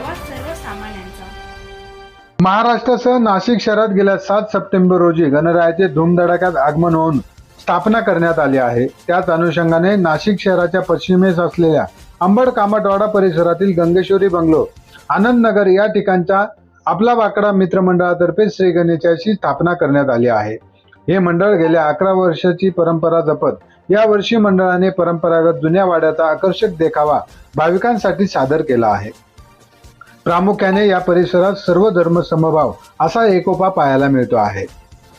आवाज सर्वसामान्यांचा. महाराष्ट्रासह नाशिक शहरात गेल्या सात सप्टेंबर रोजी गणरायाचे धूमधडाक्यात आगमन होऊन स्थापना करण्यात आली आहे. त्याच अनुषंगाने नाशिक शहराच्या पश्चिमेस असलेल्या अंबड कामटवाडा परिसरातील गंगेश्वरी बंगलो आनंद नगर या ठिकाणच्या आपला वाकडा मित्रमंडळातर्फे श्री गणेशाची स्थापना करण्यात आली आहे. हे मंडळ गेल्या अकरा वर्षाची परंपरा जपत या वर्षी मंडळाने परंपरागत जुन्या वाड्याचा आकर्षक देखावा भाविकांसाठी सादर केला आहे. प्रामुख्याने या परिसरात सर्व धर्म समभाव असा एकोपा पाहायला मिळतो आहे.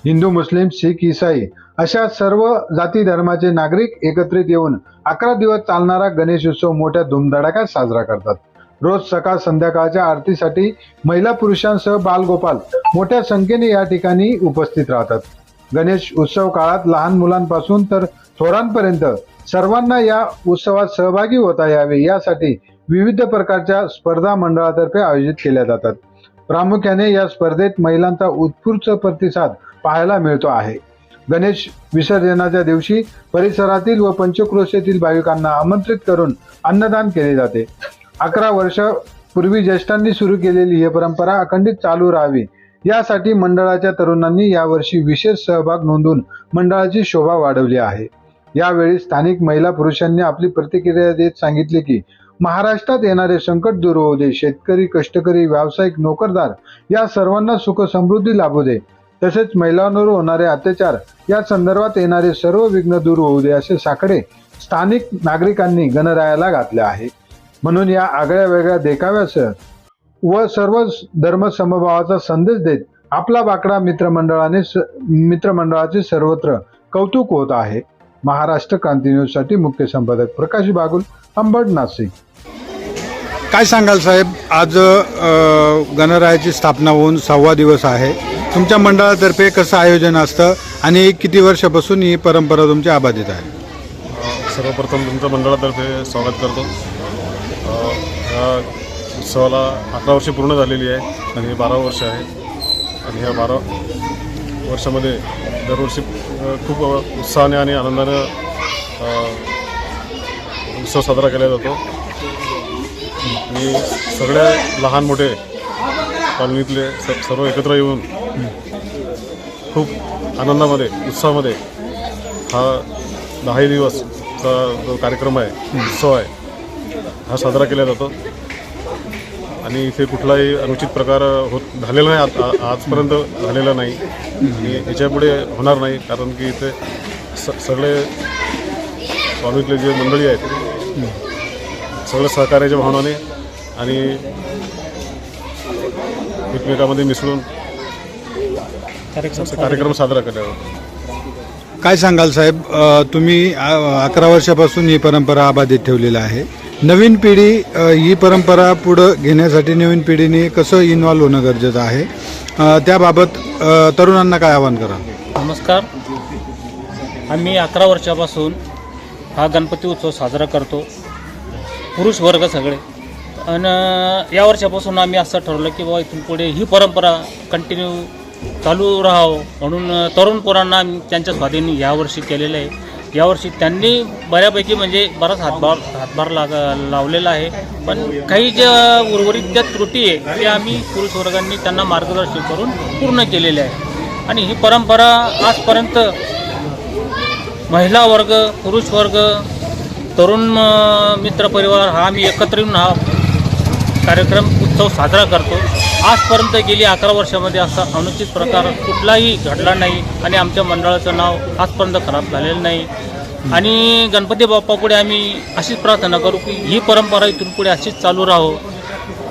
हिंदू मुस्लिम शीख इसाई अशा सर्व जाती धर्माचे नागरिक एकत्रित येऊन अकरा दिवस चालणारा गणेश उत्सव मोठ्या धुमधडाक्यात साजरा करतात. रोज सकाळ संध्याकाळच्या आरतीसाठी महिला पुरुषांसह बालगोपाल मोठ्या संख्येने या ठिकाणी उपस्थित राहतात. गणेश उत्सव काळात लहान मुलांपासून तर थोरांपर्यंत सर्वांना या उत्सवात सहभागी होता यावे यासाठी विविध प्रकारच्या स्पर्धा मंडळातर्फे आयोजित केल्या जातात. प्रामुख्याने या स्पर्धेत महिलांचा उत्स्फूर्त प्रतिसाद पाहायला मिळतो आहे. गणेश विसर्जनाच्या दिवशी परिसरातील व पंचक्रोशेतील भाविकांना आमंत्रित करून अन्नदान केले जाते. अकरा वर्ष पूर्वी ज्येष्ठांनी सुरू केलेली ही परंपरा अखंडित चालू राहावी. यासाठी मंडळाच्या तरुणांनी यावर्षी विशेष सहभाग नोंदवून मंडळाची शोभा वाढवली आहे. यावेळी स्थानिक महिला पुरुषांनी आपली प्रतिक्रिया देत सांगितले की महाराष्ट्रात येणारे संकट दूर होऊ दे शेतकरी कष्टकरी व्यावसायिक नोकरदार या सर्वांना सुख समृद्धी लाभू दे. तसेच महिलांवर होणारे अत्याचार या संदर्भात येणारे सर्व विघ्न दूर होऊ दे असे साकडे स्थानिक नागरिकांनी गणरायाला घातले आहे. म्हणून या आगळ्या वेगळ्या देखाव्यासह व सर्व धर्म समभावाचा संदेश देत आपला बाकडा मित्रमंडळाने स- मित्रमंडळाचे सर्वत्र कौतुक होत आहे. महाराष्ट्र क्रांती न्यूजसाठी मुख्य संपादक प्रकाश बागुल अंबड नाशिक. काय सांगाल साहेब? आज गणरायाची स्थापना होऊन सव्वा दिवस आहे. तुमच्या मंडळातर्फे कसं आयोजन असतं आणि किती वर्षापासून ही परंपरा तुमची अबाधित आहे? सर्वप्रथम तुमच्या मंडळातर्फे स्वागत करतो. अ, या उत्सवाला अकरा वर्षे पूर्ण झालेली आहे आणि हे बारा वर्ष आहे. आणि ह्या बारा वर्षामध्ये दरवर्षी खूप उत्साहाने आणि आनंदानं उत्सव साजरा केला जातो. आणि सगळ्या लहान मोठे कॉलनीतले सर्व एकत्र येऊन खूप आनंदामध्ये उत्साहामध्ये हा दहाही दिवसचा जो कार्यक्रम आहे उत्सव आहे हा साजरा केला जातो. आणि इथे कुठलाही अनुचित प्रकार होत झालेला नाही आज आ- आजपर्यंत झालेला नाही. आणि याच्यापुढे होणार नाही कारण की इथे स सगळे कॉलनीतले जे मंडळी आहेत सगळं सहकार्याच्या भावनाने आणि एकमेकामध्ये मिसळून कार्यक्रम साजरा केला. काय सांगाल साहेब? तुम्ही अकरा वर्षापासून ही परंपरा अबाधित ठेवलेली आहे. नवीन पिढी ही परंपरा पुढं घेण्यासाठी नवीन पिढीने कसं इन्व्हॉल्व्ह होणं गरजेचं आहे? त्याबाबत तरुणांना काय आवाहन करा? नमस्कार. आम्ही अकरा वर्षापासून हा गणपती उत्सव साजरा करतो. पुरुष वर्ग सगळे. आणि या वर्षापासून आम्ही असं ठरवलं की बाबा इथून पुढे ही परंपरा कंटिन्यू चालू राहावं. म्हणून तरुण पोरांना आम्ही त्यांच्या स्वाधीन यावर्षी केलेलं आहे. यावर्षी त्यांनी बऱ्यापैकी म्हणजे बराच हातभार हातभार लाग लावलेला आहे. पण काही ज्या उर्वरित ज्या त्रुटी आहे त्या आम्ही पुरुष वर्गांनी त्यांना मार्गदर्शन करून पूर्ण केलेले आहे आणि ही परंपरा आजपर्यंत महिला वर्ग पुरुष वर्ग तरुण मित्र मित्रपरिवार हा आम्ही एकत्र येऊन हा कार्यक्रम उत्सव साजरा करतो. आजपर्यंत गेली अकरा वर्षामध्ये असा अनुचित प्रकार कुठलाही घडला नाही आणि आमच्या मंडळाचं नाव आजपर्यंत खराब झालेलं नाही. आणि गणपती बाप्पापुढे आम्ही अशीच प्रार्थना करू की ही परंपरा इथून पुढे अशीच चालू राहो.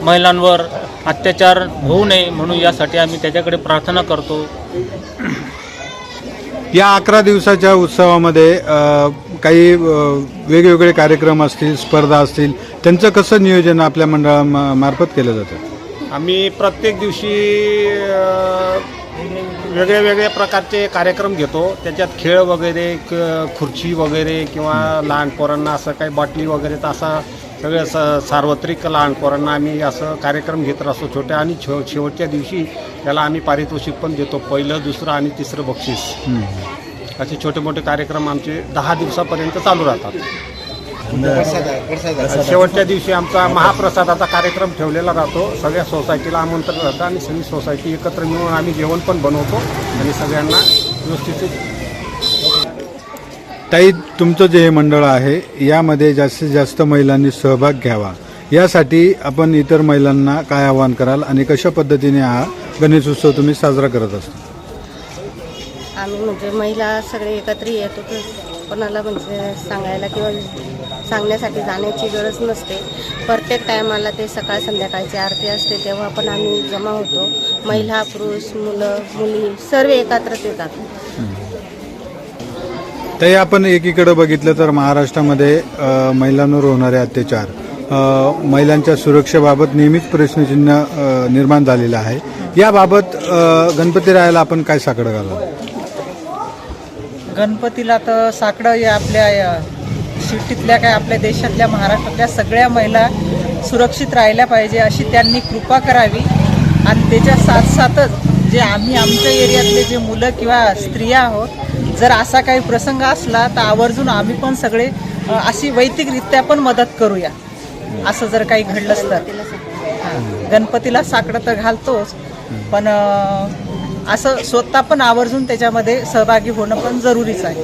महिलांवर अत्याचार होऊ नये म्हणून यासाठी आम्ही त्याच्याकडे प्रार्थना करतो. या अकरा दिवसाच्या उत्सवामध्ये अ, काही अ, वेगवेगळे कार्यक्रम असतील स्पर्धा असतील त्यांचं कसं नियोजन आपल्या मंडळामार्फत केलं जातं? आम्ही प्रत्येक दिवशी वेगळ्या वेगळ्या प्रकारचे कार्यक्रम घेतो. त्याच्यात खेळ वगैरे क- खुर्ची वगैरे किंवा लहान पोरांना असं काही बाटली वगैरे तर असा सगळं स सार्वत्रिक लहान पोरांना आम्ही असं कार्यक्रम घेत असतो छोट्या आणि छे शेवटच्या दिवशी त्याला आम्ही पारितोषिक पण देतो. पहिलं दुसरं आणि तिसरं बक्षीस. असे छोटे मोठे कार्यक्रम आमचे दहा दिवसापर्यंत चालू राहतात. शेवटच्या दिवशी आमचा महाप्रसादाचा कार्यक्रम ठेवलेला राहतो. सगळ्या सोसायटीला आमंत्रण राहतं आणि सगळी सोसायटी एकत्र मिळून आम्ही जेवण पण बनवतो आणि सगळ्यांना व्यवस्थित ताई तुमचं जे हे मंडळ आहे यामध्ये जास्तीत जास्त महिलांनी सहभाग घ्यावा. यासाठी आपण इतर महिलांना काय आवाहन कराल आणि कशा पद्धतीने हा गणेश उत्सव तुम्ही साजरा करत असता? आम्ही म्हणजे महिला सगळे एकत्र येतो. कोणाला म्हणजे सांगायला किंवा सांगण्यासाठी जाण्याची गरज नसते. प्रत्येक टायमाला ते सकाळ संध्याकाळची आरती असते तेव्हा पण आम्ही जमा होतो. महिला पुरुष मुलं मुली सर्व एकत्रित येतात. तरी आपण एकीकडे बघितलं तर महाराष्ट्रामध्ये महिलांवर होणारे अत्याचार महिलांच्या सुरक्षेबाबत नेहमीच प्रश्नचिन्ह निर्माण झालेलं आहे. याबाबत गणपती रायाला आपण काय साकडं घालू? गणपतीला तर साकडं या आपल्या या सिटीतल्या काय आपल्या देशातल्या महाराष्ट्रातल्या सगळ्या महिला सुरक्षित राहिल्या पाहिजे अशी त्यांनी कृपा करावी. आणि त्याच्या साथ साथच जे आम्ही आमच्या एरियातले जे मुलं किंवा स्त्रिया आहोत जर असा काही प्रसंग असला तर आवर्जून आम्ही पण सगळे अशी वैयक्तिकरित्या पण मदत करूया. असं जर काही घडलंच तर हां. गणपतीला साकडं तर घालतोच. पण असं स्वतः पण आवर्जून त्याच्यामध्ये सहभागी होणं पण जरुरीच आहे.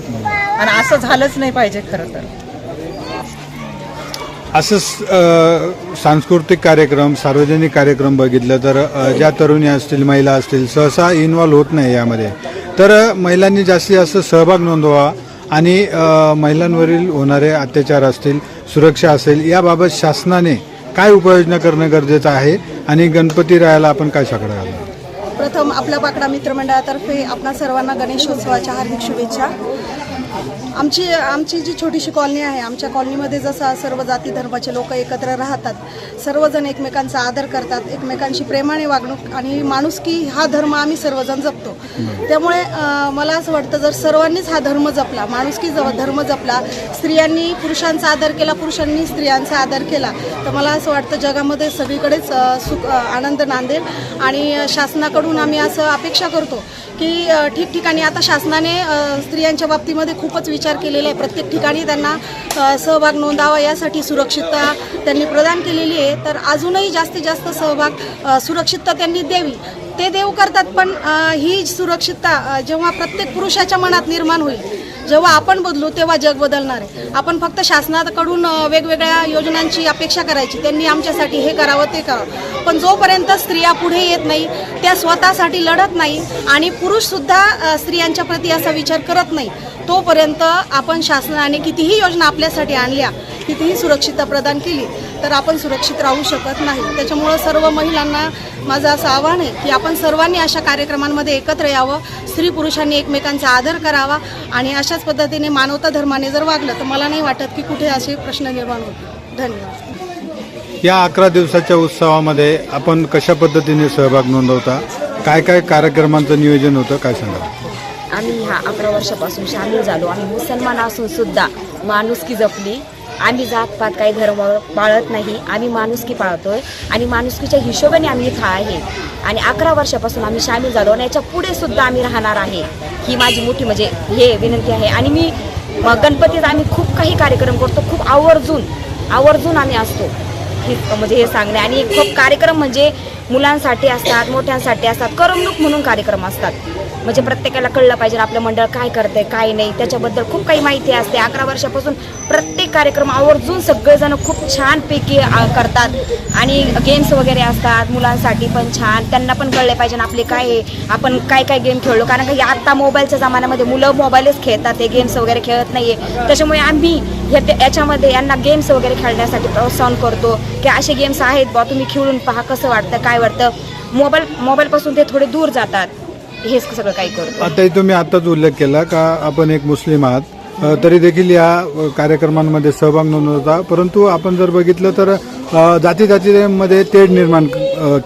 आणि असं झालंच नाही पाहिजे खरं तर. असं सांस्कृतिक कार्यक्रम सार्वजनिक कार्यक्रम बघितलं तर ज्या तरुणी असतील महिला असतील सहसा इन्वॉल्व्ह होत नाही यामध्ये. तर महिलांनी जास्तीत जास्त सहभाग नोंदवा आणि महिलांवरील होणारे अत्याचार असतील सुरक्षा असेल याबाबत शासनाने काय उपाययोजना करणं गरजेचं आहे आणि गणपती रायाला आपण काय साकडं घालणार प्रथम आपल्या बाकडा मित्रमंडळातर्फे आपणा सर्वांना गणेशोत्सवाच्या हार्दिक शुभेच्छा. आमची आमची जी छोटीशी कॉलनी आहे आमच्या कॉलनीमध्ये जसं सर्व जाती धर्माचे लोक एकत्र राहतात सर्वजण एकमेकांचा आदर करतात एकमेकांशी प्रेमाने वागणूक आणि माणुसकी हा धर्म आम्ही सर्वजण जपतो. त्यामुळे मला असं वाटतं जर सर्वांनीच हा धर्म जपला माणुसकी जव धर्म जपला स्त्रियांनी पुरुषांचा आदर केला पुरुषांनी स्त्रियांचा आदर केला तर मला असं वाटतं जगामध्ये सगळीकडेच सुख आनंद नांदेल आणि शासनाकडून आम्ही असं अपेक्षा करतो की ठिकठिकाणी आता शासनाने स्त्रियांच्या बाबतीमध्ये खूपच विचार केलेला आहे. प्रत्येक ठिकाणी त्यांना सहभाग नोंदावा यासाठी सुरक्षितता त्यांनी प्रदान केलेली आहे. तर अजूनही जास्तीत जास्त सहभाग सुरक्षितता त्यांनी द्यावी. ते देव करतात पण ही सुरक्षितता जेव्हा प्रत्येक पुरुषाच्या मनात निर्माण होईल जेव्हा आपण बदलू तेव्हा जग बदलणार आहे. आपण फक्त शासनाकडून वेगवेगळ्या योजनांची अपेक्षा करायची त्यांनी आमच्यासाठी हे करावं ते करावं. पण जोपर्यंत स्त्रिया पुढे येत नाही त्या स्वतःसाठी लढत नाही आणि पुरुषसुद्धा स्त्रियांच्या प्रती असा विचार करत नाही तोपर्यंत आपण शासनाने कितीही योजना आपल्यासाठी आणल्या कितीही सुरक्षितता प्रदान केली तर आपण सुरक्षित राहू शकत नाही. त्याच्यामुळं सर्व महिलांना माझं असं आव्हान आहे की आपण सर्वांनी अशा कार्यक्रमांमध्ये एकत्र यावं स्त्री पुरुषांनी एकमेकांचा आदर करावा आणि अशाच पद्धतीने मानवता धर्माने जर वागलं तर मला नाही वाटत की कुठे असे प्रश्न निर्माण होतील. धन्यवाद. या अकरा दिवसाच्या उत्सवामध्ये आपण कशा पद्धतीने सहभाग नोंदवता? काय काय कार्यक्रमांचं नियोजन होतं? काय सांगा आम्ही ह्या अकरा वर्षापासून सामील झालो आम्ही मुसलमान असून सुद्धा माणुसकी जपली. आम्ही जातपात काही धर्म पाळत नाही आम्ही माणुसकी पाळतोय. आणि माणुसकीच्या हिशोबाने आम्ही इथं आहे. आणि अकरा वर्षापासून आम्ही सामील झालो आणि याच्यापुढे सुद्धा आम्ही राहणार आहे. ही माझी मोठी म्हणजे हे विनंती आहे. आणि मी गणपतीत आम्ही खूप काही कार्यक्रम करतो खूप आवर्जून आवर्जून आम्ही असतो. हे म्हणजे हे सांगणे. आणि खूप कार्यक्रम म्हणजे मुलांसाठी असतात मोठ्यांसाठी असतात करमणूक म्हणून कार्यक्रम असतात. म्हणजे प्रत्येकाला कळलं पाहिजे आपलं मंडळ काय करतंय काय नाही. त्याच्याबद्दल खूप काही माहिती असते. अकरा वर्षापासून प्रत्येक कार्यक्रम आवर्जून सगळेजण खूप छानपैकी करतात. आणि गेम्स वगैरे असतात मुलांसाठी पण छान. त्यांना पण कळले पाहिजे आपले काय आहे. आपण काय काय गेम खेळलो. कारण का आत्ता मोबाईलच्या जमान्यामध्ये मुलं मोबाईलच खेळतात ते गेम्स वगैरे खेळत नाही आहे त्याच्यामुळे आम्ही याच्यामध्ये यांना गेम्स वगैरे खेळण्यासाठी प्रोत्साहन करतो. की असे गेम्स आहेत बा तुम्ही खेळून पहा कसं वाटतं काय वाटतं. मोबाईल मोबाईलपासून ते थोडे दूर जातात. हेच सगळं काही करतो. आता तुम्ही आताच उल्लेख केला का आपण एक मुस्लिम आहात. तरी देखील या कार्यक्रमांमध्ये सहभाग नोंदवता परंतु आपण जर बघितलं तर जाती जातीमध्ये तेढ निर्माण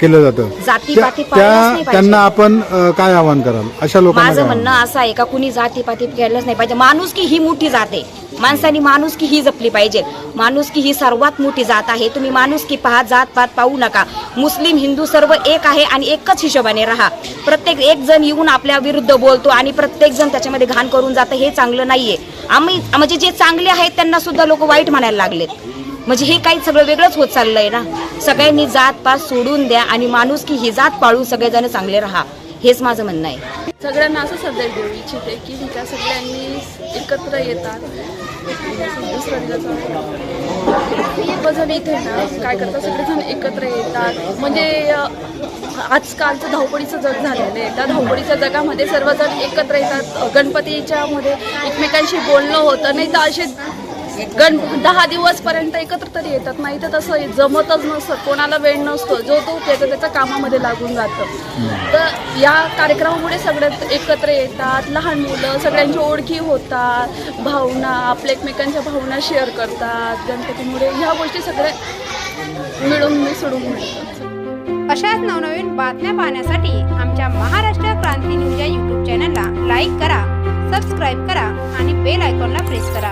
केलं जातं. त्या-. त्यांना आपण काय आवाहन कराल? अशा लोकांना माझं म्हणणं? असं आहे का कुणी जातीपाती केलंच नाही पाहिजे. माणूस की ही मोठी जात आहे. माणसाने माणुसकी ही जपली पाहिजे. माणुसकी ही सर्वात मोठी जात आहे. तुम्ही माणुसकी पहा जात पात पाहू नका. मुस्लिम हिंदू सर्व एक आहे आणि एकच हिशोबाने राहा. प्रत्येक एक जण येऊन आपल्या विरुद्ध बोलतो आणि प्रत्येक जण त्याच्यामध्ये घाण करून जातं हे चांगलं नाहीये. आम्ही म्हणजे जे चांगले आहेत त्यांना सुद्धा लोक वाईट म्हणायला लागलेत. म्हणजे हे काही सगळं वेगळंच होत चाललंय ना? सगळ्यांनी जात पात सोडून द्या आणि माणुसकी ही जात पाळून सगळेजण चांगले राहा. हेच माझं म्हणणं आहे. सगळ्यांना असं संदेश देऊ इच्छिते की सगळ्यांनी एकत्र येतात. दुसरा इथे ना काय करतात? सगळेजण एकत्र येतात. म्हणजे आजकालचं धावपळीचं जग झालेलं आहे. त्या धावपळीच्या जगामध्ये सर्वजण एकत्र येतात. गणपतीच्या मध्ये एकमेकांशी बोलणं होतं. नाही तर असे गण दहा दिवसपर्यंत एकत्र तरी येतात. नाही तर तसं जमतच नसतं. कोणाला वेळ नसतो. जो तो त्याच्या त्याच्या कामामध्ये लागून जातं. तर या कार्यक्रमामुळे सगळे एकत्र येतात. लहान मुलं सगळ्यांची ओळखी होतात. भावना आपल्या एकमेकांच्या भावना शेअर करतात. गणपतीमुळे ह्या गोष्टी सगळ्या मिळून मिसळून मिळतात. अशाच नवनवीन बातम्या पाहण्यासाठी आमच्या महाराष्ट्र क्रांती न्यूज या यूट्यूब चॅनलला लाईक करा सबस्क्राईब करा आणि बेल आयकॉनला प्रेस करा.